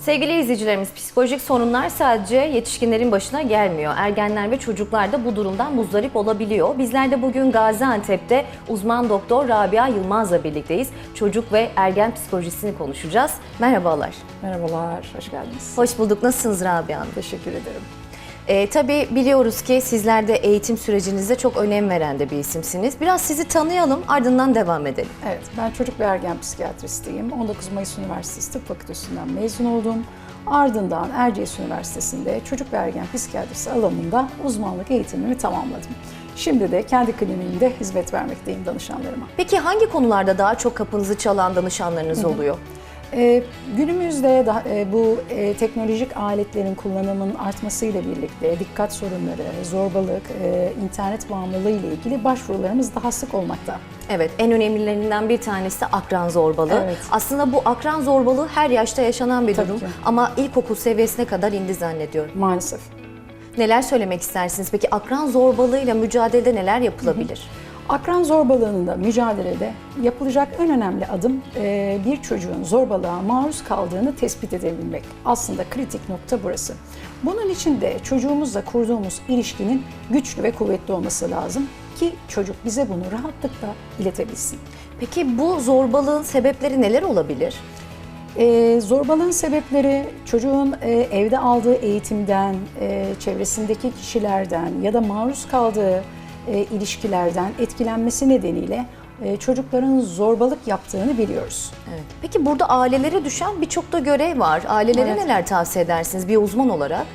Sevgili izleyicilerimiz, psikolojik sorunlar sadece yetişkinlerin başına gelmiyor. Ergenler ve çocuklar da bu durumdan muzdarip olabiliyor. Bizler de bugün Gaziantep'te uzman doktor Rabia Yılmaz'la birlikteyiz. Çocuk ve ergen psikolojisini konuşacağız. Merhabalar. Merhabalar, hoş geldiniz. Hoş bulduk. Nasılsınız Rabia Hanım? Teşekkür ederim. Ee, tabii biliyoruz ki sizler de eğitim sürecinizde çok önem veren de bir isimsiniz. Biraz sizi tanıyalım, ardından devam edelim. Evet, ben çocuk ve ergen psikiyatristiyim. 19 Mayıs Üniversitesi Tıp Fakültesinden mezun oldum. Ardından Erciyes Üniversitesi'nde çocuk ve ergen psikiyatrisi alanında uzmanlık eğitimimi tamamladım. Şimdi de kendi kliniğimde hizmet vermekteyim danışanlarıma. Peki hangi konularda daha çok kapınızı çalan danışanlarınız oluyor? Ee, günümüzde da, e, bu e, teknolojik aletlerin kullanımının artmasıyla birlikte dikkat sorunları, zorbalık, e, internet bağımlılığı ile ilgili başvurularımız daha sık olmakta. Evet, en önemlilerinden bir tanesi de akran zorbalığı. Evet. Aslında bu akran zorbalığı her yaşta yaşanan bir Tabii durum ki. ama ilkokul seviyesine kadar indi zannediyorum. Maalesef. Neler söylemek istersiniz? Peki akran zorbalığıyla mücadelede neler yapılabilir? Akran zorbalığında mücadelede yapılacak en önemli adım e, bir çocuğun zorbalığa maruz kaldığını tespit edebilmek. Aslında kritik nokta burası. Bunun için de çocuğumuzla kurduğumuz ilişkinin güçlü ve kuvvetli olması lazım ki çocuk bize bunu rahatlıkla iletebilsin. Peki bu zorbalığın sebepleri neler olabilir? Ee, zorbalığın sebepleri çocuğun e, evde aldığı eğitimden, e, çevresindeki kişilerden ya da maruz kaldığı e, ilişkilerden etkilenmesi nedeniyle e, çocukların zorbalık yaptığını biliyoruz. Evet. Peki burada ailelere düşen birçok da görev var. Ailelere Evet. neler tavsiye edersiniz bir uzman olarak?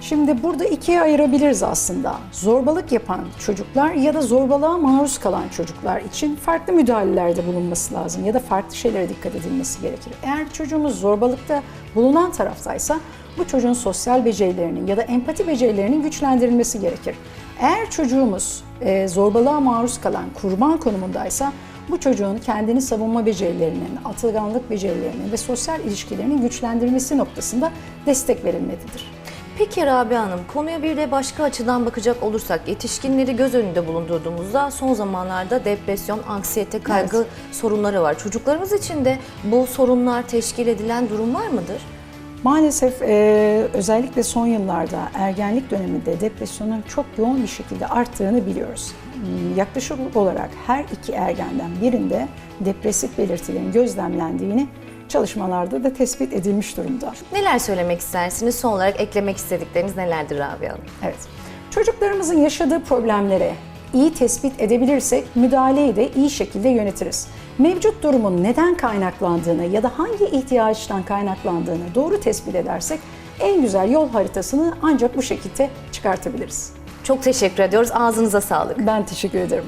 Şimdi burada ikiye ayırabiliriz aslında. Zorbalık yapan çocuklar ya da zorbalığa maruz kalan çocuklar için farklı müdahalelerde bulunması lazım ya da farklı şeylere dikkat edilmesi gerekir. Eğer çocuğumuz zorbalıkta bulunan taraftaysa bu çocuğun sosyal becerilerinin ya da empati becerilerinin güçlendirilmesi gerekir. Eğer çocuğumuz e, zorbalığa maruz kalan kurban konumundaysa bu çocuğun kendini savunma becerilerinin, atılganlık becerilerinin ve sosyal ilişkilerinin güçlendirilmesi noktasında destek verilmelidir. Peki Rabia Hanım, konuya bir de başka açıdan bakacak olursak, yetişkinleri göz önünde bulundurduğumuzda son zamanlarda depresyon, anksiyete, kaygı sorunları var. Çocuklarımız için de bu sorunlar teşkil edilen durum var mıdır? Maalesef e, özellikle son yıllarda ergenlik döneminde depresyonun çok yoğun bir şekilde arttığını biliyoruz. Hmm, Yaklaşık olarak her iki ergenden birinde depresif belirtilerin gözlemlendiğini çalışmalarda da tespit edilmiş durumda. Neler söylemek istersiniz? Son olarak eklemek istedikleriniz nelerdir Rabia Hanım? Evet. Çocuklarımızın yaşadığı problemlere iyi tespit edebilirsek müdahaleyi de iyi şekilde yönetiriz. Mevcut durumun neden kaynaklandığını ya da hangi ihtiyaçtan kaynaklandığını doğru tespit edersek en güzel yol haritasını ancak bu şekilde çıkartabiliriz. Çok teşekkür ediyoruz. Ağzınıza sağlık. Ben teşekkür ederim.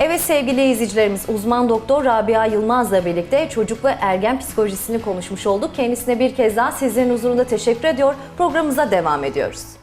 Evet sevgili izleyicilerimiz uzman doktor Rabia Yılmaz'la birlikte çocuk ve ergen psikolojisini konuşmuş olduk. Kendisine bir kez daha sizlerin huzurunda teşekkür ediyor. Programımıza devam ediyoruz.